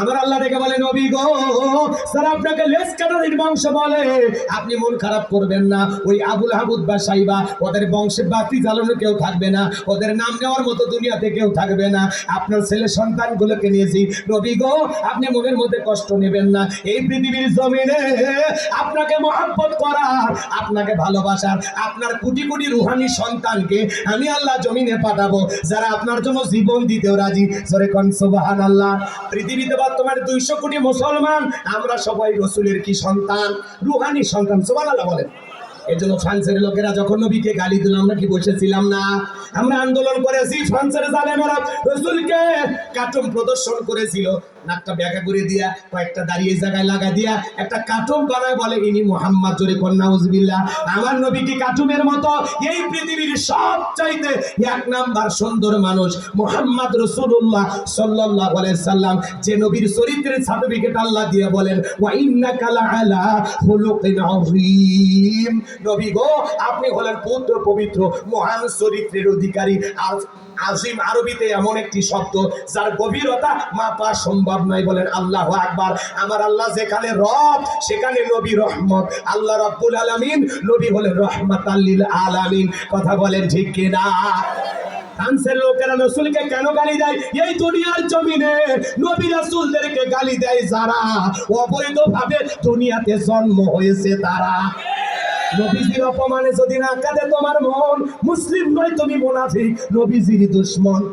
আমার আল্লাহ দেখে বলে, নবী গো স্যার আপনাকে লেস কাটারির বংশ বলে, আপনি মন খারাপ করবেন না। ওই আবুল হাবুদ বা সাইবা, ওদের বংশে বাতি জ্বালানো কেউ থাকবে না। ওদের নাম নেওয়ার মতো দুনিয়াতে কেউ থাকবে না। আপনার ছেলে সন্তানগুলোকে নিয়েছি নবী গো, আপনি মনের মধ্যে কষ্ট নেবেন না। এই পৃথিবীর জমিনে আপনাকে মহাব্বত করার আপনাকে ভালোবাসার আপনার কোটি কোটি রুহানি সন্তানকে আমি আল্লাহ জমিনে পাঠাবো। যারা আপনার জন্য জীবন দিতেও রাজি সরে কন সুবহান আল্লাহ পৃথিবীতে বর্তমানে দুইশো কোটি মুসলমান, আমরা সবাই রসুলের কি সন্তান? রুহানি সন্তান সবাই আল্লাহ বলেন। এই জন্য ফ্রান্সের লোকেরা যখন নবীকে গালি দিল, আমরা কি বসেছিলাম না? আমরা আন্দোলন করেছি, ফ্রান্সের জালেমেরা রসুলকে কার্টুন প্রদর্শন করেছিল। নাকটা ব্যাগা করে দিয়া, কয়েকটা দাঁড়িয়ে জায়গায় লাগা দিয়া, একটা কার্টুন বানায় বলে, ইনি মোহাম্মদ, জোরে কন্যা উজবিল্লাহ আমার নবী কি কার্টুনের মতো? এই পৃথিবীর সব চাইতে এক নাম্বার সুন্দর মানুষ মোহাম্মদ রসুল্লাহ সাল্লাহ সাল্লাম। যে নবীর চরিত্রের সার্টিফিকেট আল্লাহ দিয়ে বলেন, ওয়া ইন্নাকা লাআলা খুলুকিন আযীম। নবী গো, আপনি হলেন পুত্র পবিত্র, মহান চরিত্রের অধিকারী। আর আজিম আরবিতে এমন একটি শব্দ, যার গভীরতা মাপা সম্ভব নয় বলেন আল্লাহ আকবার। আমার আল্লাহ যেখানে রব, সেখানে নবী রহমত। আল্লাহ রব্বুল আলামিন নবী হলেন রহমত আল্লিল আলামিন। কথা বলেন ঠিক কিনা? ফ্রান্সের লোকেরা রসুলকে কেন গালি দেয়? এই দুনিয়ার জমিনে নবী রাসূলদেরকে গালি দেয় যারা? অবৈধভাবে দুনিয়াতে জন্ম হয়েছে তারা। নবীজির অপমানে যদি না কাঁদে তোমার মন, মুসলিম নয় তুমি দুশ্মন।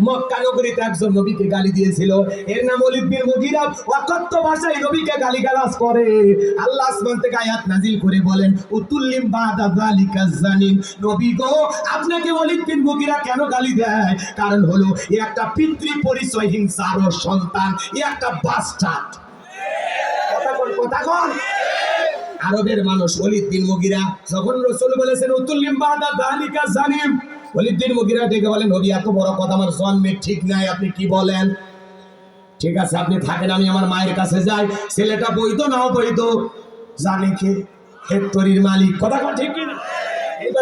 মক্কা নগরীতে একজন নবীকে গালি দিয়েছিল। এর নাম অলিদ বিন অকথ্য ভাষায় নবীকে গালিগালাজ করে। আল্লাহ আসমান থেকে আয়াত নাজিল করে বলেন, উতুল্লিম বাদা যালিকা জানিন নবী গো, আপনাকে অলিদ বিন মুগিরা কেন গালি দেয়? কারণ হলো, এ একটা পিতৃ পরিচয় হিংসার সন্তান, এ একটা বাস্টার্ড কথা কোন কথা কোন আরবের মানুষ অলিদ বিন মুগিরা, যখন রসুল বলেছেন উতুল্লিম বাদা যালিকা জানিম অলিদ দিন মুগিরা ডেকে বলেন, নবী, এত বড় কথা আমার জন্মের ঠিক নাই, আপনি কি বলেন? ঠিক আছে, আপনি থাকেন, আমি আমার মায়ের কাছে যাই, ছেলেটা বৈধ নাও বৈধ? জানি কি? ফ্যাক্টরির মালিক। কথা কথা ঠিক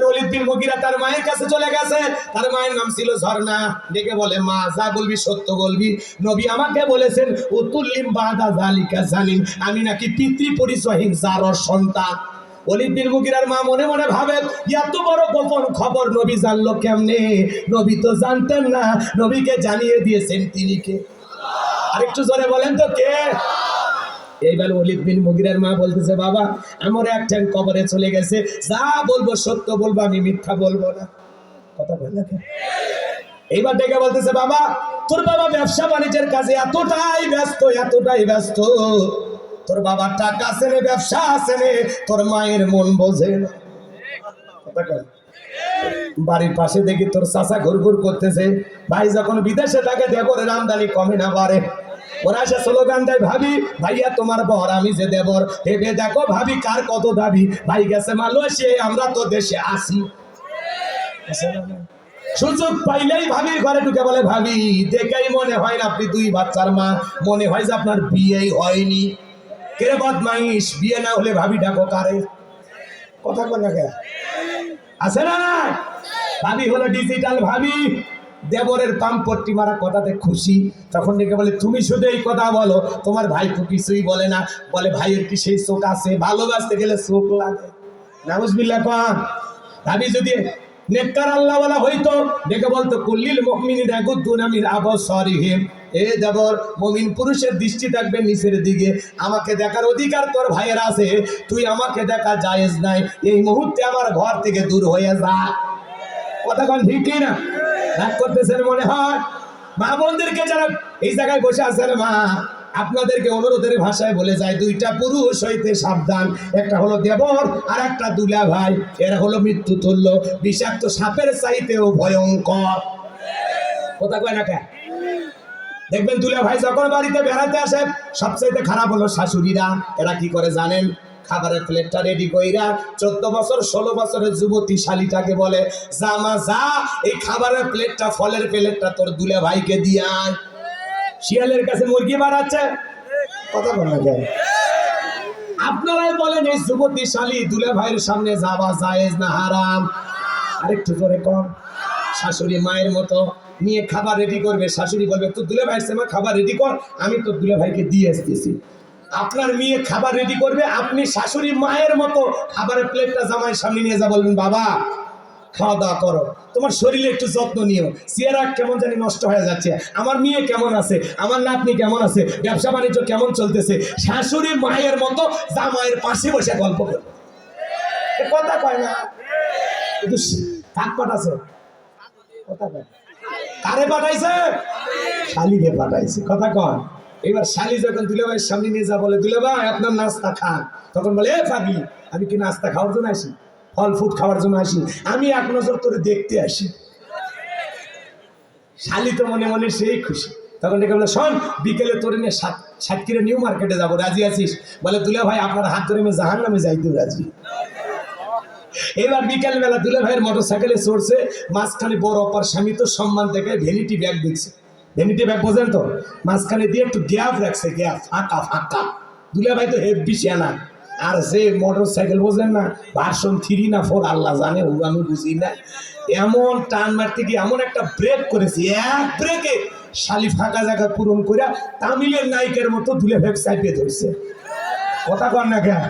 অলিদ বিন মুগিরা তার মায়ের কাছে চলে গেছে। তার মায়ের নাম ছিল ঝর্ণা। ডেকে বলে, মা, যা বলবি সত্য বলবি। নবী আমাকে বলেছেন বাদা জালিকা আমি নাকি পিতৃ পরিচয়হীন যার সন্তান। অলিদ বিন মুগিরার মা মনে মনে বড় গোপন খবর নবী জানলো কেমনে? নবী তো জানতেন না। নবীকে জানিয়ে দিয়েছেন তিনি কে? আরেকটু জোরে বলেন তো, কে? এইবার অলিদ বিন মুগিরার মা বলতেছে, বাবা, আমার এক ঠ্যাং কবরে চলে গেছে। যা বলব সত্য বলব, আমি মিথ্যা বলব না। কথা বল এইবার ডেকে বলতেছে, বাবা, তোর বাবা ব্যবসা বাণিজ্যের কাজে এতটাই ব্যস্ত এতটাই ব্যস্ত। তোর বাবার টাকা আছে রে ব্যবসা আছে রে তোর মায়ের মন বোঝে না। বাড়ির পাশে দেখি তোর চাচা ঘুরঘুর করতেছে। ভাই যখন বিদেশে থাকে, দেবরের আমদানি কমে না, বাড়ে। ওরা এসে স্লোগান দেয়, ভাবি, ভাইয়া, তোমার বর আমি যে দেবর। ভেবে দেখো, ভাবি, কার কত দাবি? ভাই গেছে মালয়েশিয়া, আমরা তো দেশে আসি? সুযোগ পাইলেই ভাবির ঘরে ঢুকে বলে, ভাবি, দেখেই মনে হয় না আপনি দুই বাচ্চার মা। মনে হয় যে আপনার বিয়েই হয়নি। কে বদমাইশ, বিয়ে না হলে ভাবি ডাকো কারে? কথা কর না আছে না ভাবি হলো ডিজিটাল ভাবি। দেবরের পাম্পট্টি মারা কথাতে খুশি। তখন ডেকে বলে, তুমি শুধু এই কথা বলো, তোমার ভাই তো কিছুই বলে না। বলে, ভাইয়ের কি সেই চোখ আছে? ভালোবাসতে গেলে চোখ লাগে। নাউজবিল্লাহ কন ভাবি যদি নেককার আল্লাহ বলা হইতো, ডেকে বলতো, কুল্লিল মুমিনিন ইয়াগুদ্দুনা মিন আবসারিহিম। এ দেবর, মমিন পুরুষের দৃষ্টি থাকবে নিচের দিকে। আমাকে দেখার অধিকার তোর ভাইয়ের আছে। তুই আমাকে দেখা জায়েজ নাই। এই মুহূর্তে আমার ঘর থেকে দূর হয়ে যা। কথা কন ঠিক না রাগ করতেছেন মনে হয়? মা বোনদেরকে যারা এই জায়গায় বসে আছেন, মা, আপনাদেরকে অনুরোধের ভাষায় বলে যায়, দুইটা পুরুষ হইতে সাবধান। একটা হলো দেবর, আর একটা দুলা ভাই। এরা হলো মৃত্যু তুল্য, বিষাক্ত সাপের চাইতেও ভয়ঙ্কর। কথা কয় না দেখবেন দুলা ভাই যখন বাড়িতে বেড়াতে আসে সবচাইতে খারাপ হলো শাশুড়িরা। এরা কি করে জানেন? খাবারের প্লেটটা রেডি কইরা চোদ্দ বছর, ষোলো বছরের যুবতী শালিটাকে বলে জামা যা, এই খাবারের প্লেটটা, ফলের প্লেটটা তোর দুলে ভাইকে দিয়ে শিয়ালের কাছে মুরগি বাড়াচ্ছে কথা বল কেন? আপনারাই বলেন, এই যুবতী শালী দুলে ভাইয়ের সামনে যাওয়া জায়েজ না হারাম? আরেকটু জোরে কম শাশুড়ি মায়ের মতো নিয়ে খাবার রেডি করবে, শাশুড়ি বলবে, তোর দুলে ভাই মা খাবার রেডি কর, আমি তোর দুলে ভাইকে দিয়ে আসতেছি। আপনার মেয়ে খাবার রেডি করবে, আপনি শাশুড়ি মায়ের মতো খাবারের প্লেটটা জামাইয়ের সামনে নিয়ে যা বলবেন, বাবা, খাওয়া দাওয়া করো। তোমার শরীরে একটু যত্ন নিও। চেহারা কেমন জানি নষ্ট হয়ে যাচ্ছে। আমার মেয়ে কেমন আছে? আমার নাতনি কেমন আছে? ব্যবসা বাণিজ্য কেমন চলতেছে? শাশুড়ি মায়ের মতো জামাইয়ের পাশে বসে গল্প করবে। কথা কয় না? কিন্তু কাক পাঠাছে? কথা কয় কারে পাঠাইছে? শালিকে পাঠাইছে। কথা কয় এবার শালি যখন দুলাভাইয়ের সামনে নিয়ে যা বলে দুলে আপনার নাস্তা খান। তখন বলে, এ পাগলি, আমি কি নাস্তা খাওয়ার জন্য আসি? ফল ফুড খাওয়ার জন্য আসি? আমি এক নজর তোরে দেখতে আসি। শালি তো মনে মনে সেই খুশি। তখন ডেকে বলে, শোন, বিকেলে তোরে নিয়ে সাত সাতক্ষীরা নিউ মার্কেটে যাব, রাজি আছিস? বলে দুলে ভাই আপনার হাত ধরে আমি জাহান নামে যাইতে রাজি। এবার বিকেল বেলা দুলে ভাইয়ের মোটর সাইকেলে চড়ছে, মাঝখানে বড় অপার স্বামী তো সম্মান থেকে ভ্যানিটি ব্যাগ দেখছে ভ্যানিটি ব্যাগ বোঝেন তো? মাঝখানে দিয়ে একটু গ্যাপ রাখছে, গ্যাপ, ফাঁকা ফাঁকা। দুলে ভাই তো হেভি না আর সে মোটর সাইকেল বোঝেন না, ভার্সন থ্রি না ফোর, আল্লাহ জানে ও আমি বুঝি না। এমন টান মারতে গিয়ে এমন একটা ব্রেক করেছি, এক ব্রেকে শালি ফাঁকা জায়গা পূরণ করে তামিলের নায়িকের মতো দুলে ভাই চাইপে ধরছে। কথা কর না কেন?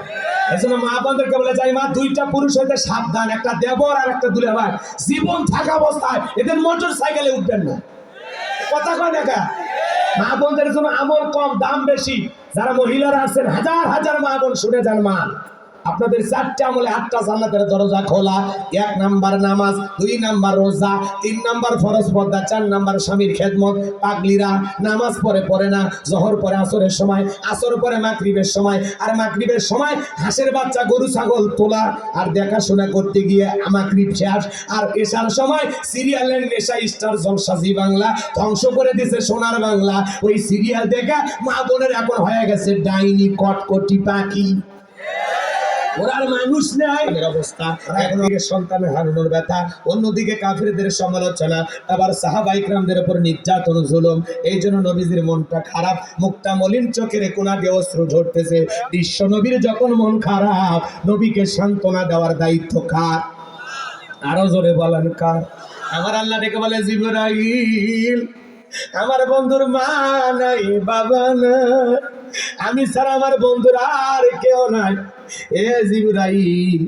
এই জন্য মা বোনদেরকে বলে, যাই মা, দুইটা পুরুষ হইতে সাবধান, একটা দেবর আর একটা দুলে ভাই। জীবন থাকা অবস্থায় এদের মোটর সাইকেলে উঠবেন না। কথা কয় না কা মা বোনদের জন্য আমল কম, দাম বেশি। যারা মহিলারা আছেন, হাজার হাজার মা বোন শুনে যান মা। আপনাদের চারটে আমলে আটটা জান্নাতের দরজা খোলা। এক নাম্বার নামাজ, দুই নাম্বার রোজা, তিন নাম্বার ফরজ পর্দা, চার নাম্বার স্বামীর খেদমত। পাগলিরা নামাজ পড়ে পড়ে না, জহর পরে আসরের সময়, আসর পরে মাগরিবের সময়। আর মাগরিবের সময় হাঁসের বাচ্চা, গরু, ছাগল তোলা। আর দেখাশোনা করতে গিয়ে মাগরিব শেষ। আর এসার সময় সিরিয়ালের নেশা, স্টার জলসাজি বাংলা ধ্বংস করে দিছে সোনার বাংলা। ওই সিরিয়াল দেখা মা বোনের এখন হয়ে গেছে ডাইনি, কটকটি পাখি। ওরা আর মানুষ নেই। অবস্থা একদিকে সন্তানের হারানোর ব্যথা, অন্যদিকে কাফিরদের সমালোচনা। আবার সাহাবাই ক্রামদের উপর নির্যাতন, জুলুম এই জন্য নবীজির মনটা খারাপ মুখটা মলিন চোখের কোনা দিয়ে অস্ত্র ঝরতেছে। বিশ্ব নবীর যখন মন খারাপ, নবীকে সান্ত্বনা দেওয়ার দায়িত্ব কার? আরও জোরে বলেন কার? আমার আল্লাহ ডেকে বলে, জিবরাইল, আমার বন্ধুর মা নাই, বাবা না আমি ছাড়া আমার বন্ধুর আর কেউ নাই। এ জিবরাইল,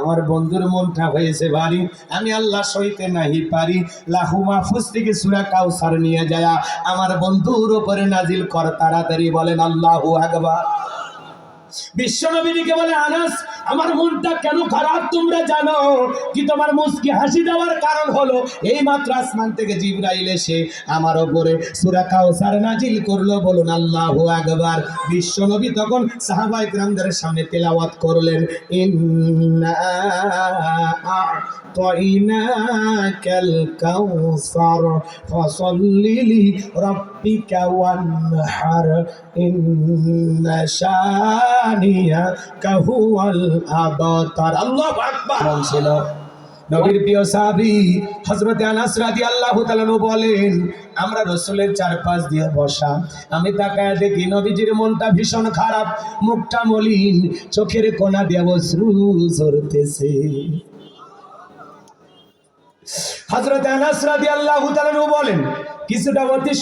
আমার বন্ধুর মনটা হয়েছে ভারী, আমি আল্লাহ সইতে নাহি পারি। লাহু মাহফুজ থেকে সুরা কাউসার নিয়ে যায় আমার বন্ধুর উপরে নাজিল কর, তাড়াতাড়ি বলেন আল্লাহু আকবার। বিশ্বনবীকে বলে, আনাস আমার মনটা কেন খারাপ তোমরা জানো? কি তোমার মুস্কি হাসি দেওয়ার কারণ হলো? এই মাত্র আসমান থেকে জিবরাইল এসে আমার ওপরে সূরা কাউসার নাজিল করল। বলুন, আল্লাহু আকবার। বিশ্বনবী তখন সাহাবায়ে কেরামদের সামনে তেলাওয়াত করলেন, ইন্না আ'তাইনাকাল কাউসার ফসল্লি লিরাব্বিকা ওয়ানহার। ইন্না শানিয়াকা হুয়াল আল্লাহু নবীর প্রিয় আনাস বলেন, আমরা দিয়ে বসা। আমি তাকায় দেখি নবীজির মনটা ভীষণ খারাপ, মুখটা মলিন, চোখের কোনা দিয়ে অশ্রু ঝরতেছে। হযরত আনাস তাআলা বলেন, কিছুটা অতি,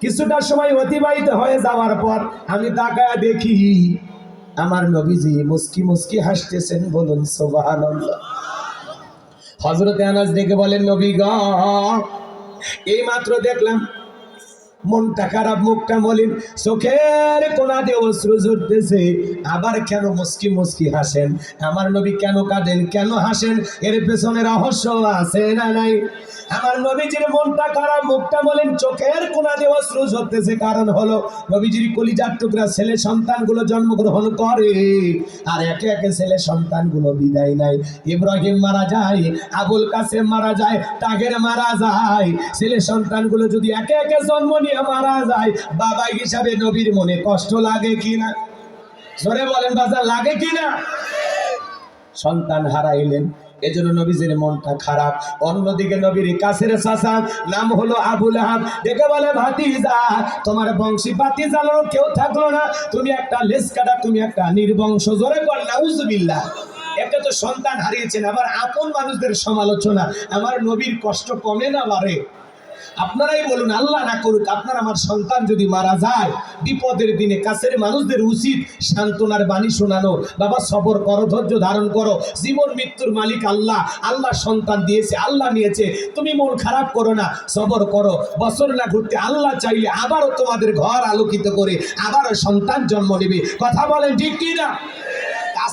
কিছুটা সময় অতিবাহিত হয়ে যাওয়ার পর আমি তাকায় দেখি আমার নবীজি মুসকি মুসকি হাসতেছেন, বলুন সুবহানাল্লাহ। হজরতে আনাজ ডেকে বলেন, নবী গ, এই মাত্র দেখলাম মনটা খারাপ, মুখটা মলিন, চোখের কোনা দিয়ে অশ্রু ঝরতেছে। আবার কেন মুস্কি মুস্কি হাসেন? আমার নবী কেন কাঁদেন? কেন হাসেন? এর পেছনে রহস্য আছে না নাই? আমার নবীজির মনটা খারাপ, মুখটা মলিন, চোখের কোনা দিয়ে অশ্রু ঝরতেছে। কারণ হলো, নবীজির কলিজার টুকরা ছেলে সন্তানগুলো জন্মগ্রহণ করে, আর একে একে ছেলে সন্তানগুলো বিদায় নেয়। ইব্রাহিম মারা যায়, আবুল কাসেম মারা যায়, তাগের মারা যায়। ছেলে সন্তানগুলো যদি একে একে জন্ম নিয়ে মারা যায় বাবা হিসাবে নবীর মনে কষ্ট লাগে কিনা? জোরে বলেন, বাজার লাগে কিনা? সন্তান হারাইলেন, এজন্য নবীজির মনটা খারাপ। অন্যদিকে নবীর কাছের চাচা, নাম হলো আবুল আহাব। দেখে বলে, ভাতিজা, তোমার বংশী ভাতিজালো কেউ থাকল না। তুমি একটা লেস কাটা তুমি একটা নির্বংশ। জোরে কর নাউজুবিল্লাহ। একটা তো সন্তান হারিয়েছেন, আবার আপন মানুষদের সমালোচনা। আমার নবীর কষ্ট কমে না বাড়ে আপনারাই বলুন, আল্লাহ না করুক, আপনার আমার সন্তান যদি মারা যায়, বিপদের দিনে কাছের মানুষদের উচিত সান্ত্বনার বাণী শোনানো। বাবা, সবর করো, ধৈর্য ধারণ করো। জীবন মৃত্যুর মালিক আল্লাহ। আল্লাহ সন্তান দিয়েছে, আল্লাহ নিয়েছে। তুমি মন খারাপ করো না, সবর করো। বছর না ঘুরতে আল্লাহ চাইলে আবারও তোমাদের ঘর আলোকিত করে, আবারও সন্তান জন্ম নেবে। কথা বলেন ঠিক কি না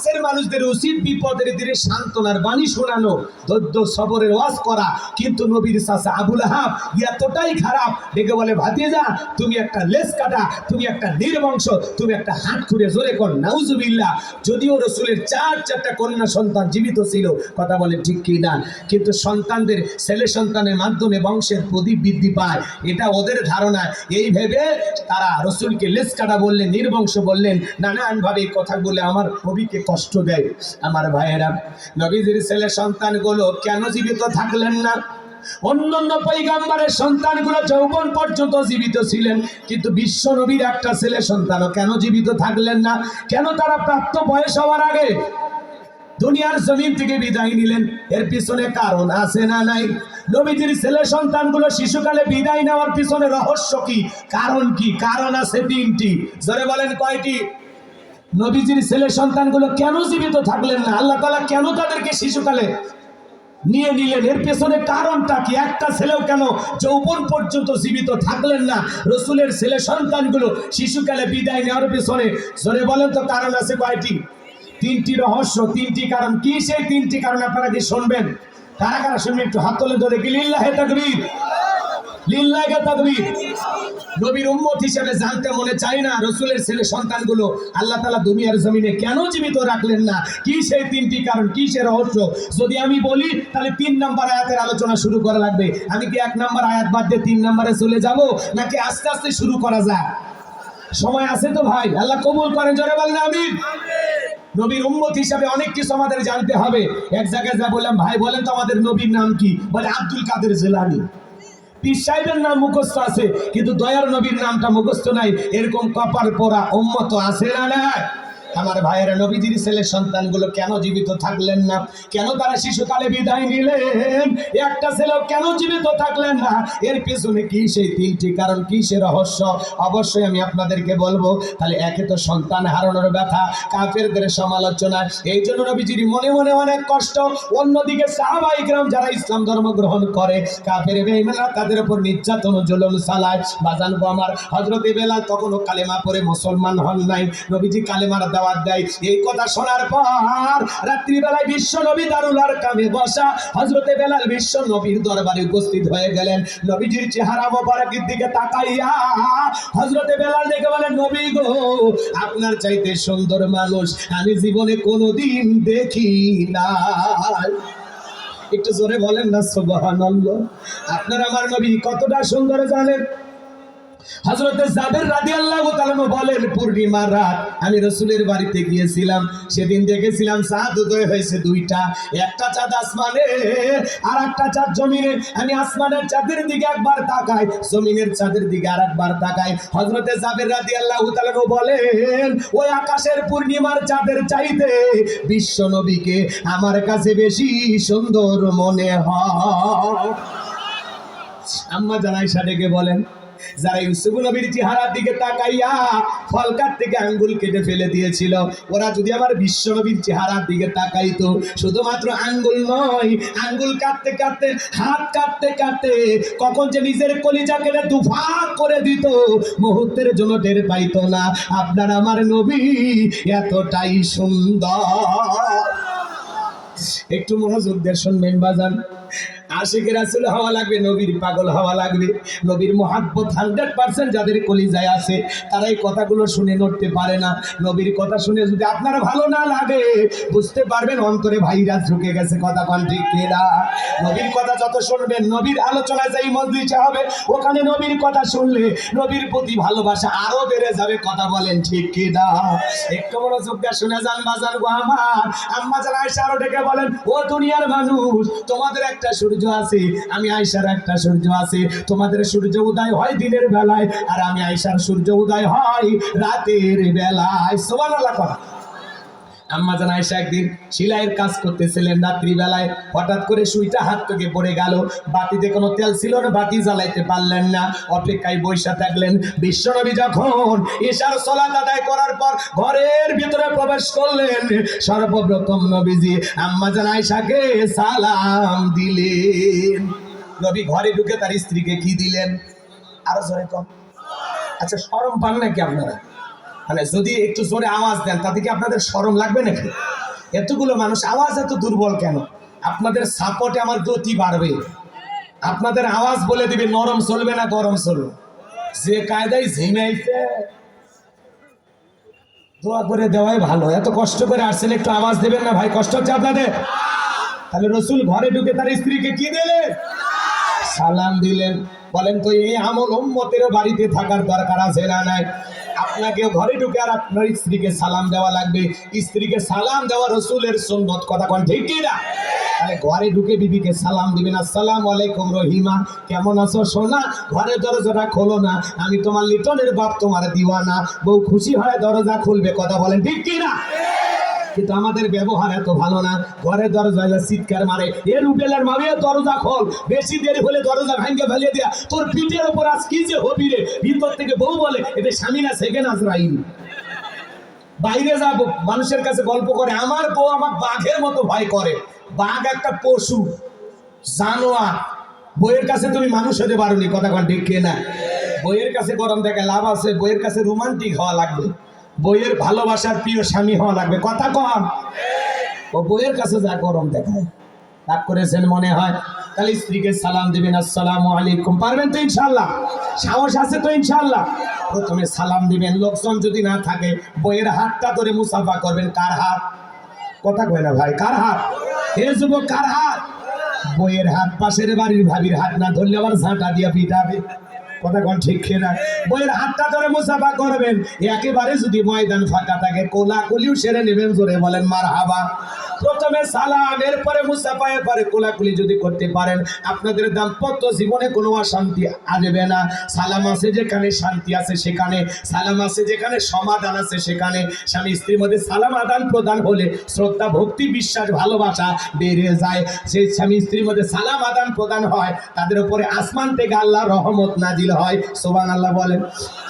কাছের মানুষদের উচিত বিপদের দিনে সান্ত্বনার বাণী শোনানো, ধৈর্য, সবরের ওয়াজ করা। কিন্তু নবীর চাচা আবুল আহাব এতটাই খারাপ, ডেকে বলে ভাতিয়ে যা তুমি একটা লেস কাটা, তুমি একটা নির্বংশ, তুমি একটা হাত খুঁড়ে জোরে কর, নাউজুবিল্লাহ। যদিও রসুলের চার চারটা কন্যা সন্তান জীবিত ছিল, কথা বলে ঠিক কি না? কিন্তু সন্তানদের, ছেলে সন্তানের মাধ্যমে বংশের প্রদীপ বৃদ্ধি পায়, এটা ওদের ধারণা। এই ভেবে তারা রসুলকে লেস কাটা বললেন, নির্বংশ বললেন, নানানভাবে এই বলে আমার কবিকে কষ্ট দেয়। আমার ভাইয়েরা, নবীজির ছেলে সন্তানগুলো কেন জীবিত থাকলেন না? অন্যান্য পৈগাম্বারের সন্তানগুলো যৌবন পর্যন্ত জীবিত ছিলেন, কিন্তু বিশ্ব নবীর একটা ছেলে সন্তানও কেন জীবিত থাকলেন না? কেন তারা প্রাপ্ত বয়স হওয়ার আগে দুনিয়ার জমিন থেকে বিদায় নিলেন? এর পিছনে কারণ আছে না নাই? নবীজির ছেলে সন্তানগুলো শিশুকালে বিদায় নেওয়ার পিছনে রহস্য কি? কারণ কি? কারণ আছে তিনটি। জোরে বলেন কয়টি? নবীজির ছেলে সন্তানগুলো কেন জীবিত থাকলেন না? আল্লাহ তালা কেন তাদেরকে শিশুকালে নিয়ে নিলেন? এর পেছনে কারণটা কি? একটা ছেলেও কেন যৌবন পর্যন্ত জীবিত থাকলেন না? রসুলের ছেলে সন্তানগুলো শিশুকালে বিদায় নেওয়ার পেছনে জোরে বলেন তো কারণ আছে কয়টি? তিনটি রহস্য, তিনটি কারণ। কি সেই তিনটি কারণ আপনারা কি শুনবেন? কারা কারা শুনবেন? একটু হাত তুলে ধরে কি? লিল্লাহে তাকবীর। বলি আলোচনা শুরু করা লাগবে। আমি কি এক নম্বর আয়াত বাদ দিয়ে তিন নম্বরে চলে যাব, নাকি আস্তে আস্তে শুরু করা যায় সময় আছে তো ভাই? আল্লাহ কবুল করেন, জোরে বলেন আমি নবীর উম্মত হিসাবে অনেক কিছু আমাদের জানতে হবে। এক জায়গায় যা বললাম, ভাই বলেন তো আমাদের নবীর নাম কি? বলে আব্দুল কাদের জেলানি। পীর সাহেবের নাম মুখস্থ আছে, কিন্তু দয়ার নবীর নামটা মুখস্থ নাই। এরকম কপাল পোড়া উম্মত আছে না না আমার ভাইয়েরা নবীজির ছেলে সন্তানগুলো কেন জীবিত থাকলেন না? কেন তারা শিশুকালে বিদায় নিলেন? একটা ছেলেও কেন জীবিত থাকলেন না? এর পেছনে কি সেই তিনটি কারণ, কি সে রহস্য? অবশ্যই আমি আপনাদেরকে বলব, তাহলে একে তো সন্তান হারানোর ব্যথা, কাফেরদের সমালোচনা। এই জন্য নবীজির মনে মনে অনেক কষ্ট। অন্যদিকে সাহাবাই গ্রাম যারা ইসলাম ধর্ম গ্রহণ করে, কাফের বেঈমানরা তাদের উপর নির্যাতন, জুলুম চালায় বাজানবো আমার হজরতে বেলাল তখনও কালেমা পরে মুসলমান হন নাই। নবীজি কালেমার দাওয়াত দেয়। এই কথা শোনার পর রাত্রিবেলায় বিশ্ব নবী দারুল আর কামে বসা হজরতে বেলাল বিশ্ব নবীর দরবারে উপস্থিত হয়ে গেলেন। নবীজির চেহারা মোবারকের দিকে তাকাইয়া হজরতে বেলাল দেখে বলেন নবী গো, আপনার চাইতে সুন্দর মানুষ আমি জীবনে কোনোদিন দেখি না একটু জোরে বলেন না, সুবহানাল্লাহ। আপনার আমার নবী কতটা সুন্দর জানেন? হজরতে জাবের রাদিয়াল্লাহু তাআলা বলেন পূর্ণিমার চাঁদের বলেন, ওই আকাশের পূর্ণিমার চাঁদের চাইতে বিশ্ব নবীকে আমার কাছে বেশি সুন্দর মনে হয়। আম্মা জানাই ডেকে বলেন যারা ইউসুফ নবীর চেহারার দিকে তাকাইয়া ফলকার থেকে আঙ্গুল কেটে ফেলে দিয়েছিল, ওরা যদি আমার বিশ্ব নবীর চেহারার দিকে তাকাইতো, শুধুমাত্র আঙ্গুল নয়, আঙ্গুল কাটতে কাটতে, হাত কাটতে কাটতে কখন যে নিজের কলিজা কেটে দুফাক করে দিত, মুহূর্তের জন্য টের পাইতো না, আপনার আমার নবী এতটাই সুন্দর। একটু মনোযোগ দিয়ে শুনবেন, বাজান। আশিকের আসলে হওয়া লাগবে, নবীর পাগল হওয়া লাগবে। নবীর মহাব্বত হান্ড্রেড পার্সেন্ট যাদের কলিজায় আছে তারা এই কথাগুলো শুনে নড়তে পারে না। নবীর কথা শুনে যদি আপনার ভালো না লাগে, বুঝতে পারবেন অন্তরে ভাইরাস ঢুকে গেছে, কথা কন ঠিক কিনা? নবীর কথা যত শুনবেন, নবীর আলোচনায় যাই মজলিসে হবে, ওখানে নবীর কথা শুনলে নবীর প্রতি ভালোবাসা আরও বেড়ে যাবে, কথা বলেন ঠিক কিনা? একটু মনোযোগ দিয়ে শুনে যান, বাজার গো আমার। আম্মা আয়সা আরও ডেকে বলেন, ও দুনিয়ার মানুষ, তোমাদের একটা সূর্য আছে, আমি আয়সার একটা সূর্য আছে। তোমাদের সূর্য উদয় হয় দিনের বেলায়, আর আমি আয়সার সূর্য উদয় হয় রাতের বেলায়। আল্লাহ কথা আম্মা জান একদিন সিলাইয়ের কাজ করতেছিলেন রাত্রিবেলায়। হঠাৎ করে সুইটা হাত থেকে পড়ে গেল। বাতিতে কোনো তেল ছিল না, বাতি জ্বালাইতে পারলেন না। অপেক্ষায় বৈশা থাকলেন। বিশ্বনবী যখন ঈশার সলাত আদায় করার পর ঘরের ভিতরে প্রবেশ করলেন, সর্বপ্রথম নবীজি আম্মা জান আয়েশাকে সালাম দিলেন। নবী ঘরে ঢুকে তার স্ত্রীকে কি দিলেন? আরও জোরে কম। আচ্ছা শরম পান নাকি আপনারা? মানে যদি একটু জোরে আওয়াজ দেন, তাতে কি আপনাদের শরম লাগবে নাকি? এতগুলো মানুষ, আওয়াজ এত দুর্বল কেন? আপনাদের সাপোর্টে আমার গতি বাড়বে। আপনাদের আওয়াজ বলে দিবে, নরম চলবে না, গরম চলবে। যে কায়দায় ঝিমাইছে, দোয়া করে দেওয়াই ভালো। এত কষ্ট করে আসছেন, একটু আওয়াজ দেবেন না ভাই, কষ্ট হচ্ছে আপনাদের? তাহলে রসুল ঘরে ঢুকে তার স্ত্রীকে কি দিলেন? সালাম দিলেন। বলেন তো, এই আমল উম্মতেরও বাড়িতে থাকার দরকার আছে না নাই? আপনাকেও ঘরে ঢুকে আর আপনার স্ত্রীকে সালাম দেওয়া লাগবে। স্ত্রীকে সালাম দেওয়া রসুলের সুন্নত, কথা কন ঠিক না তাহলে ঘরে ঢুকে বিবিকে সালাম দিবেন আসসালাম আলাইকুম রহিমা, কেমন আছো সোনা? ঘরে দরজাটা খোলো না, আমি তোমার লিটনের বাপ, তোমার দিওয়ানা। বউ খুশি হয় দরজা খুলবে, কথা বলেন ঠিক কি না কিন্তু আমাদের ব্যবহার এত ভালো না। ঘরে দরজা চিৎকার মারে, এ রুবেলের মামে দরজা খোল। বেশি দেরি হলে দরজা ভাঙ্গে ফেলে দেয়া তোর পিঠের উপর আজ কি যে হবি রে? ভিতর থেকে বউ বলে এতে স্বামী না সেকেন্ড আজরাইল। বাইরে যাব, মানুষের কাছে গল্প করে। আমার বউ আমার বাঘের মতো ভয় করে। বাঘ একটা পশু, জানোয়ার। বইয়ের কাছে তুমি মানুষ হতে পারোনি। কথা কন, ঠিক না বইয়ের কাছে গরম দেখে লাভ আছে বইয়ের কাছে রোমান্টিক হওয়া লাগবে। বইয়ের ভালোবাসার প্রিয় স্বামী হওয়া লাগবে। কথা কম। ও বইয়ের কাছে যা গরম দেখায়, রাগ করেছেন মনে হয়। তাহলে স্ত্রীকে সালাম দিবেন, আসসালামু আলাইকুম। পারবেন তো ইনশাল্লাহ সাহস আছে তো ইনশাল্লাহ প্রথমে সালাম দিবেন। লোকজন যদি না থাকে, বইয়ের হাতটা ধরে মুসাফা করবেন। কার হাত? কথা কয় না ভাই, কার হাত? হে যুবক, কার হাত? বইয়ের হাত, পাশের বাড়ির ভাবির হাত। না ধরলে আবার ঝাঁটা দিয়া পিটাবে। কথা কোন ঠিক না বইয়ের হাতটা ধরে মুসাফা করবেন। একেবারে যদি ময়দান ফাঁকা থাকে কোলা কলিও সেরে নেবেন জোরে বলেন মার হাবা প্রথমে সালাম, এরপরে মুসাফা, এরপরে কোলাকুলি যদি করতে পারেন, আপনাদের দাম্পত্য জীবনে কোনো অশান্তি আসবে না। সালাম আছে যেখানে শান্তি আছে সেখানে, সালাম আছে যেখানে সমাধান আছে সেখানে। স্বামী স্ত্রীর মধ্যে সালাম আদান প্রদান হলে শ্রদ্ধা, ভক্তি, বিশ্বাস, ভালোবাসা বেড়ে যায়। সেই স্বামী স্ত্রীর মধ্যে সালাম আদান প্রদান হয়, তাদের উপরে আসমান থেকে আল্লাহ রহমত নাজিল হয়। সোবান আল্লাহ বলেন,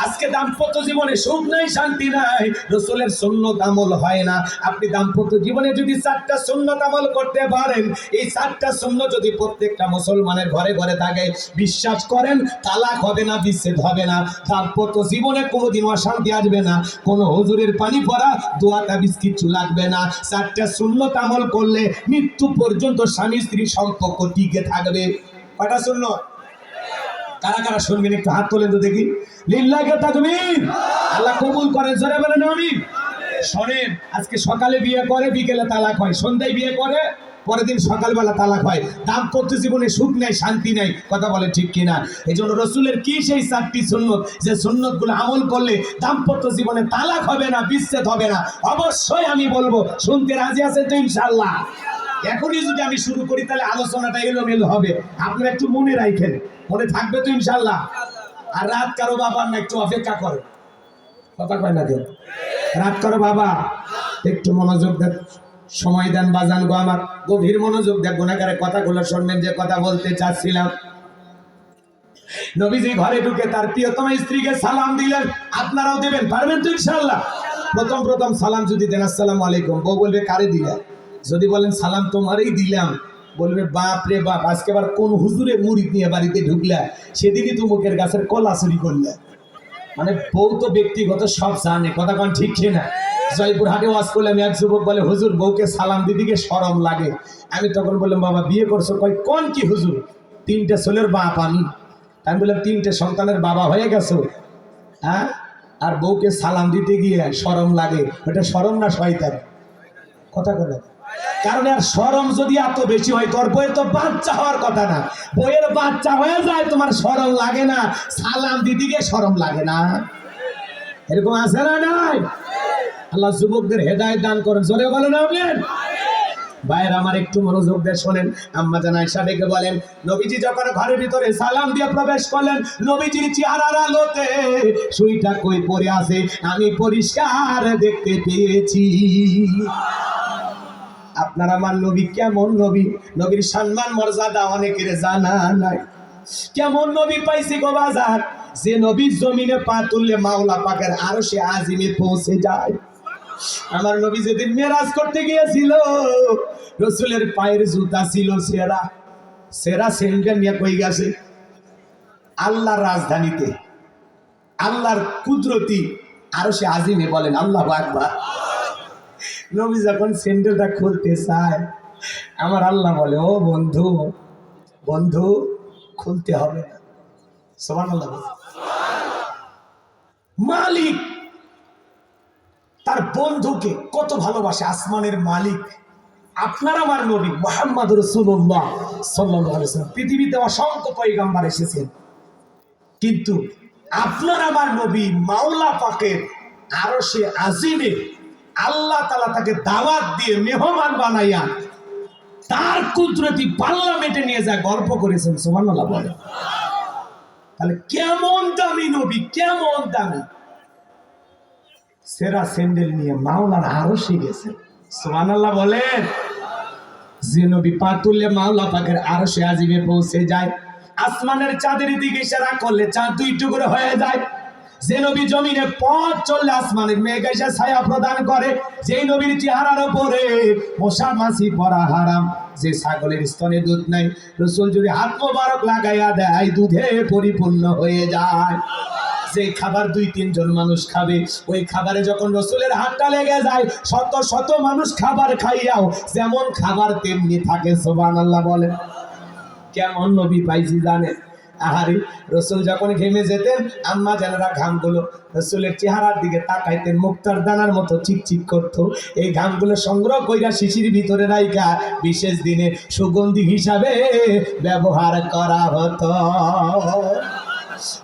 আজকে দাম্পত্য জীবনে সুখ নাই, শান্তি নাই, রসুলের সুন্নত আমল হয় না। আপনি দাম্পত্য জীবনে যদি চারটা সুন্নত আমল করতে পারেন। এই চারটা শূন্য যদি প্রত্যেকটা মুসলমানের ঘরে ঘরে থাকে, বিশ্বাস করেন, তালাক হবে না, বিচ্ছেদ হবে না। দাম্পত্য জীবনে কোনোদিন অশান্তি আসবে না। কোনো হুজুরের পানি পড়া দোয়া তাবিজ কিচ্ছু লাগবে না। চারটা সুন্নত আমল করলে মৃত্যু পর্যন্ত স্বামী স্ত্রী সম্পর্ক টিকে থাকবে। কটা শূন্য কারা কারা শুনবেন? একটু হাত তোলেন তো দেখি। লিল্লাকে তাকবীর। আল্লাহ কবুল করেন, জোরে বলেন, আমিন। শোনেন, আজকে সকালে বিয়ে করে, বিকেলে তালাক হয়। সন্ধ্যায় বিয়ে করে, পরের দিন সকালবেলা তালাক হয়। দাম্পত্য জীবনে সুখ নেই, শান্তি নেই, কথা বলে ঠিক কিনা? এই জন্য রসুলের কি সেই চারটি সুন্নত? যে সুন্নতগুলো আমল করলে দাম্পত্য জীবনে তালাক হবে না, বিচ্ছেদ হবে না? অবশ্যই আমি বলব, শুনতে রাজি আছেন তো ইনশাল্লাহ এখনই যদি আমি শুরু করি, তাহলে আলোচনাটা এলোমেলো হবে। আপনারা একটু মনে রাখেন, মনে থাকবে তো ইনশাল্লাহ আর রাত কারও বাবার না, একটু অপেক্ষা করে। কথা কয় না কেন রাত করো বাবা। একটু মনোযোগ দেন। সময় দেন বাজান গো আমার। গভীর মনোযোগ দেন। গুণাকারের কথাগুলো শুনবেন, যে কথা বলতে চাচ্ছিলাম। নবীজি ঘরে ঢুকে তার প্রিয়তম স্ত্রীকে সালাম দিলেন। আপনারাও দেবেন, পারবেন তো ইনশাল্লাহ প্রথম প্রথম সালাম যদি দেন, আসসালামু আলাইকুম। বউ বলবে, কারে দিলেন যদি বলেন, সালাম তোমারই দিলাম। বলবে, বাপ রে বাপ, আজকে আবার কোন হুজুরে মুড়ি নিয়ে বাড়িতে ঢুকলে? সেদিনই তো মুখের গাছের কলা চুরি করলে। মানে বউ তো ব্যক্তিগত সব জানে, কথা কন ঠিক না জয়পুর হাটে ওয়াজ করলে আমি এক যুবক বলে, হুজুর, বউকে সালাম দিদিকে সরম লাগে। আমি তখন বললাম, বাবা, বিয়ে করছ? কয়, কোন কি হুজুর? তিনটে ছেলের বাপ আমি। আমি বললাম, তিনটে সন্তানের বাবা হয়ে গেছো? হ্যাঁ? আর বউকে সালাম দিতে গিয়ে সরম লাগে। ওটা সরম না শয়তান? কথা বলে কারণ আর সরম যদি এত বেশি হয়, তোর বইয়ের তো বাচ্চা হওয়ার কথা না। বইয়ের বাচ্চা হয়ে যায়, তোমার সরম লাগে না। সালাম দিদিকে সরম লাগে না। এরকম আছে না নাই? আল্লাহ যুবকদের হেদায়ত দান করেন। জোরে বলেন আপনি ভাইয়ের আমার একটু মনোযোগ দিয়ে শোনেন। আম্মা জান আয়েশা ডেকে বলেন, নবীজি যখন ঘরের ভিতরে সালাম দিয়ে প্রবেশ করলেন, নবীজির চেহারার আলোতে সুইটা কই পড়ে আছে? আমি পরিষ্কার দেখতে পেয়েছি। আপনার আমার নবী কেমন নবী? নবীর সম্মান, মর্যাদা অনেকের জানা নাই। কেমন নবী পাইছি গো বাজার? যে নবীর জমিনে পা তুললে মাওলা পাকের আরও সে আজিমে পৌঁছে যায়। আমার নবী যেদিন মেরাজ করতে গিয়েছিল, রসুলের পায়ের জুতা ছিল সেরা। সেরা সেন্টার নিয়ে কই গেছে? আল্লাহর রাজধানীতে। আল্লাহর কুদরতি আরও সে আজিমে বলেন, আল্লাহ আকবার। নবী যখন স্যান্ডেলটা খুলতে চায়, আমার আল্লাহ বলে, ও বন্ধু বন্ধু, খুলতে হবে না। মালিক, তার বন্ধুকে কত ভালোবাসে, আসমানের মালিক। আপনার আমার নবী মোহাম্মদ রসুল্লাহ সাল্লাম পৃথিবীতে অসংখ্য পৈগাম্বার এসেছেন। কিন্তু আপনার আমার নবী মাওলা পাকের আরও সে আজিমে আল্লাহ তালা তাকে দাওয়াত দিয়ে মেহমান বানাইয়া তার কুদরতি পার্লামেন্টে নিয়ে যা গল্প করেছেন সোমান বলে তাহলে কেমন দামি নবী, কেমন দামি। সেরা স্যান্ডেল নিয়ে মাওলার আরও শিখেছে সোমান আল্লাহ বলেন। যে নবী পা তুললে মাওলা পাকের আরও সে আজিমে পৌঁছে যায়, আসমানের চাঁদের দিকে ইশারা করলে চাঁদ দুই টুকরো হয়ে যায়। যে নবী জমিনে পথ চললে আসমানের মেঘ এসে ছায়া প্রদান করে, যেই নবীর চেহারার ওপরে মশা মাছি পরা হারাম, যে ছাগলের স্তনে দুধ নাই, রসুল যদি হাত মোবারক লাগাইয়া দেয়, দুধে পরিপূর্ণ হয়ে যায়। যে খাবার দুই তিনজন মানুষ খাবে, ওই খাবারে যখন রসুলের হাতটা লেগে যায়, শত শত মানুষ খাবার খাইয়াও, যেমন খাবার তেমনি থাকে সোবান আল্লাহ বলে। কেমন নবী পাইছি জানে আহারে। রসুল যখন ঘেমে যেতেন, আম্মা জানেরা ঘামগুলো রসুলের চেহারার দিকে তাকাইতেন, মুক্তার দানার মতো চিকচিক করত। এই ঘামগুলো সংগ্রহ কইরা শিশির ভিতরে রাইকা বিশেষ দিনে সুগন্ধি হিসাবে ব্যবহার করা হতো।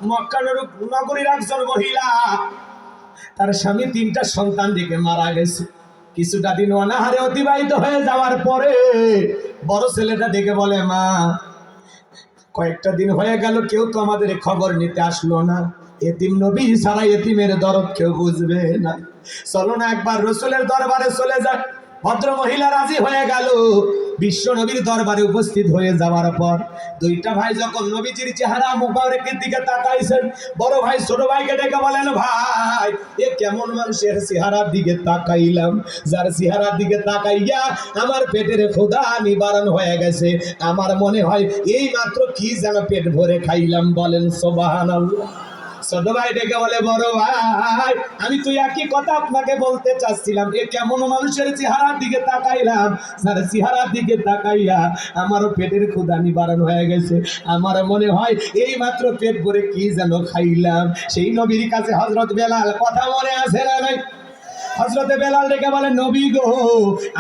মক্কা নগরীর একজন মহিলা, তার স্বামী তিনটা সন্তান দিকে মারা গেছে। কিছুটা দিন অনাহারে অতিবাহিত হয়ে যাওয়ার পরে বড় ছেলেটা দেখে বলে, মা কয়েকটা দিন হয়ে গেল, কেউ তো আমাদের খবর নিতে আসলো না। এতিম নবী সারা এতিমের দরদ কেউ বুঝবে না। চলো না একবার রসুলের দরবারে চলে যায় ভদ্র মহিলা রাজি হয়ে গেল। বিশ্ব নবীর দরবারে উপস্থিত হয়ে যাওয়ার পর দুইটা ভাই যখন নবীজির চেহারা মুবারকের দিকে তাকাইছেন, বড় ভাই ছোট ভাইকে ডেকে বলেন, ভাই, এ কেমন মানুষের চেহারার দিকে তাকাইলাম? যার চেহারার দিকে তাকাইয়া আমার পেটের ক্ষুধা নিবারণ হয়ে গেছে। আমার মনে হয় এই মাত্র কি যেন পেট ভরে খাইলাম বলেন সোবাহান ছোট ভাই ডেকে বলে, বড় ভাই, আমি তুই একই কথা আপনাকে বলতে চাচ্ছিলাম। এ কেমন মানুষের চেহারার দিকে তাকাইলাম? স্যার, চেহারার দিকে তাকাইয়া আমারও পেটের ক্ষুধা নিবারণ হয়ে গেছে। আমার মনে হয় এই মাত্র পেট ভরে কি যেন খাইলাম। সেই নবীর কাছে হজরত বেলাল, কথা মনে আছে না নাই? হজরতে বেলাল ডেকে বলে, নবী গো,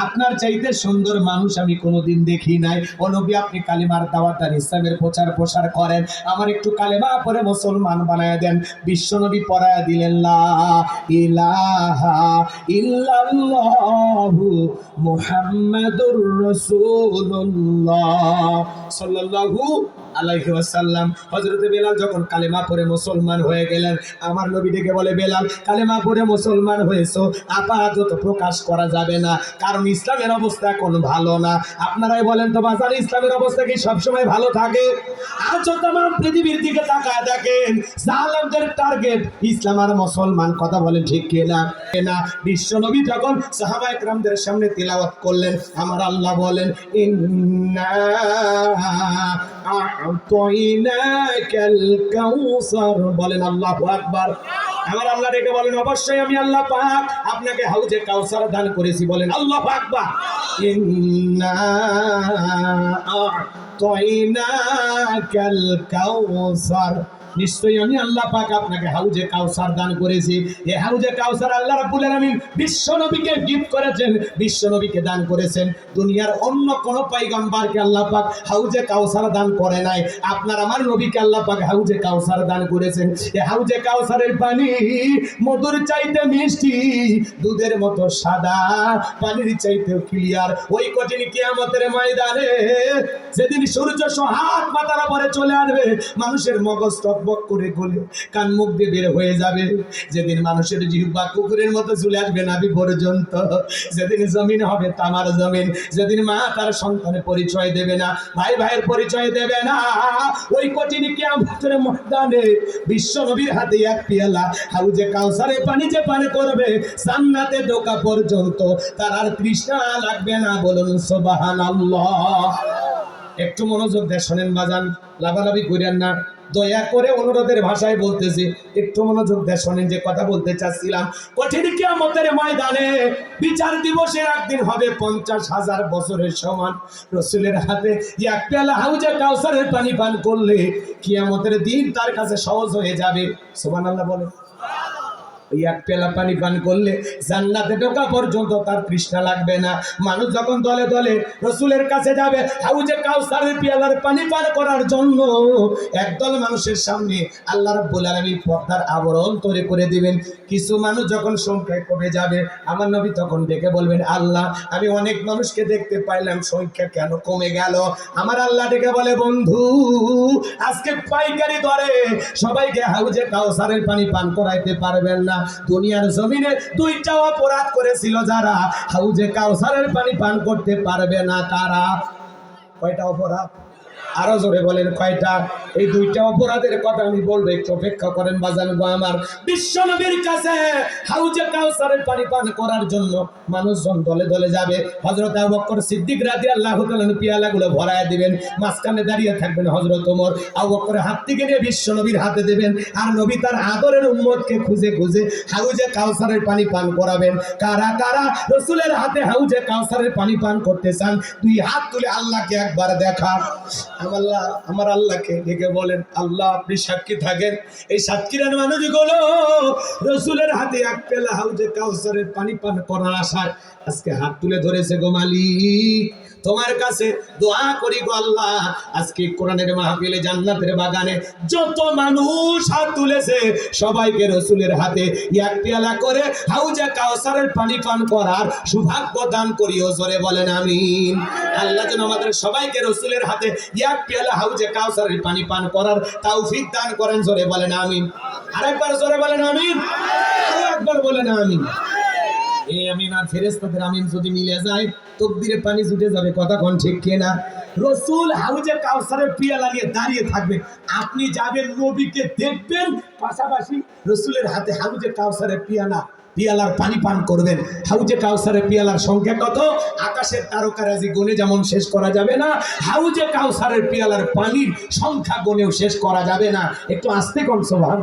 আপনার চাইতে সুন্দর মানুষ আমি কোনোদিন দেখি নাই। ও নবী, আপনি কালিমার দাওয়াত আর ইসলামের প্রচার প্রসার করেন। আমার একটু কালেমা পরে মুসলমান বানায় দেন। বিশ্ব নবী পড়ায় দিলেন, লা রাসূলুল্লাহ সাল্লাল্লাহু আলাইহি ওয়াসাল্লাম, হযরতে বেলাল যখন কালেমা পড়ে মুসলমান হয়ে গেলেন, আমার নবী ডেকে বলে, বেলাল, কালেমা পড়ে মুসলমান হয়েছো, আপাতত প্রকাশ করা যাবে না, কারণ ইসলামের অবস্থা এখন ভালো না। আপনারাই বলেন তো, বাজারে ইসলামের অবস্থা কি সবসময় ভালো থাকে? আজ তাম পৃথিবীর দিকে তাকায় দেখেন, জালেমদের টার্গেট ইসলাম আর মুসলমান, কথা বলেন ঠিক কিনা না, বিশ্ব নবী যখন সাহাবা একরামদের সামনে তিলাওয়াত করলেন, আমার আল্লাহ বলেন, ইন্না বলেন আল্লাহ আকবার। আমার আল্লাহ ডেকে বলেন, অবশ্যই আমি আল্লাহ পাক আপনাকে হাউজে কাউসার দান করেছি। বলেন আল্লাহ আকবার। ইন্না আ'তাইনাকাল কাউসার নিশ্চয়ই আমি আল্লাহ পাক আপনাকে হাউজে কাউসার দান করেছি। এই হাউজে কাউসার আল্লাহ রাব্বুল আলামিন বিশ্ব নবীকে গিফট করেছেন, বিশ্ব নবীকে দান করেছেন। দুনিয়ার অন্য কোন পয়গম্বরকে আল্লাহ পাক হাউজে কাউসার দান করে নাই। আপনার আমার নবীকে আল্লাহ পাক হাউজে কাউসার দান করেছেন। এই হাউজে কাউসারের পানি মধুর চাইতে মিষ্টি, দুধের মতো সাদা, পানির চাইতে ক্লিয়ার ওই কঠিন কিয়ামতের ময়দানে যেদিন সূর্য সোহাগ মাথার পরে চলে আসবে, মানুষের মগজ টকবক করে গলে, কান মুখ দিয়ে বের হয়ে যাবে। যেদিন মানুষের জিহ্বা কুকুরের মতো চলে আসবে নাবি পর্যন্ত যেদিন জমিন হবে তামার জমিন, যেদিন মা তার সন্তানের পরিচয় দেবে না, ভাই ভাইয়ের পরিচয় দেবে না। ওই কঠিন কিয়ামতের ময়দানে বিশ্ব নবীর হাতে এক পেয়ালা হাউজে কাউসারে পানি যে পানি করবে, জান্নাতে ঢোকা পর্যন্ত তার আর তৃষ্ণা লাগবে না বলুন সুবহানাল্লাহ। একটু মনোযোগ দিয়ে শোনেন বাজান, লাভালাভি করেন না। দয়া করে অনুরোধের ভাষায় বলতেছি, একটু মনোযোগ দিয়ে শোনেন যে কথা বলতে চাচ্ছিলাম। কঠিন কিয়ামতের ময়দানে বিচার দিবসের একদিন হবে পঞ্চাশ হাজার বছরের সমান। রসুলের হাতে এক পেলা হাউজে কাউসারের পানি পান করলে কিয়ামতের দিন তার কাছে সহজ হয়ে যাবে। সোমান আল্লাহ বলে ওই এক পেলা পানি পান করলে জান্নাতে ঢোকা পর্যন্ত তার তৃষ্ণা লাগবে না। মানুষ যখন দলে দলে রসুলের কাছে যাবে, হাউজে কাউসারের পেয়ালার পানি পান করার জন্য একদল মানুষের সামনে আল্লাহ রাব্বুল আলামিন পর্দার আবরণ তৈরি করে দিবেন। কিছু মানুষ যখন সংখ্যায় কমে যাবে, আমার নবী তখন ডেকে বলবেন, আল্লাহ, আমি অনেক মানুষকে দেখতে পাইলাম, সংখ্যা কেন কমে গেল? আমার আল্লাহ ডেকে বলে, বন্ধু, আজকে পাইকারি দরে সবাইকে হাউজে কাউসারের পানি পান করাইতে পারবেন না। দুনিয়ার জমিনে দুইটা অপরাধ করেছিল যারা। হাউজে কাউসারের পানি পান করতে পারবে না তারা। কয়টা অপরাধ? আরও জোরে বলেন কয়টা? এই দুইটা অপরাধের কথা আমি বলব, একটু অপেক্ষা করেন বাজান গো আমার। বিশ্ব নবীর কাছে হাউজে কাউসারের পানি পান করার জন্য মানুষজন দলে দলে যাবে। হজরত আবু বকর সিদ্দিক রাজি আল্লাহ পিয়ালাগুলো ভরায় দিবেন, মাঝখানে দাঁড়িয়ে থাকবেন হজরত ওমর। আবু বকরের হাত থেকে নিয়ে বিশ্ব নবীর হাতে দেবেন, আর নবী তার আদরের উম্মতকে খুঁজে খুঁজে হাউজে কাউসারের পানি পান করাবেন। কারা কারা রসুলের হাতে হাউজে কাউসারের পানি পান করতে চান, দুই হাত তুলে আল্লাহকে একবার আমার আল্লাহ আমার আল্লাহকে ডেকে বলেন, আল্লাহ, আপনি সাক্ষী থাকেন। এই সাক্ষীরার মানুষগুলো রসুলের হাতে এক পেলা হাউজে কাউসারের পানি পান করার আশায়। আজকে হাত তুলে ধরেছে গো মালিক। তোমার কাছে দোয়া করি গো আল্লাহ। আজকে কোরআনের মাহফিলে জান্নাতের বাগানে যত মানুষ হাত তুলেছে, সবাইকে রসুলের হাতে এক পেয়ালা করে হাউজে কাউসারের পানি পান করার সৌভাগ্য দান করিও, জোরে বলেন আমিন। আল্লাহ যেন আমাদের সবাইকে রসুলের হাতে এক পেয়ালা হাউজে কাউসারের পানি পান করার তৌফিক দান করেন, জোরে বলেন আমিন। আরেকবার জোরে বলেন আমিন। আরও একবার বলেন আমিন। এই আমিন আর ফেরেস্তাদের আমিন যদি মিলে যায়, তকদিরে পানি যাবে, কথা কোন ঠিক কিনা রসুল হাউজে কাউসারের দাঁড়িয়ে থাকবে। আপনি যাবেন, নবীকে দেখবেন, পাশাপাশি রসুলের হাতে হাউজে কাউসারের পিয়ালা পিয়ালার পানি পান করবেন। হাউজে কাউসারের পিয়ালার সংখ্যা কত? আকাশের তারকারাজি গুণে যেমন শেষ করা যাবে না, হাউজে কাউসারের পিয়ালার পানির সংখ্যা গুণেও শেষ করা যাবে না। একটু আস্তে কম স্বভাব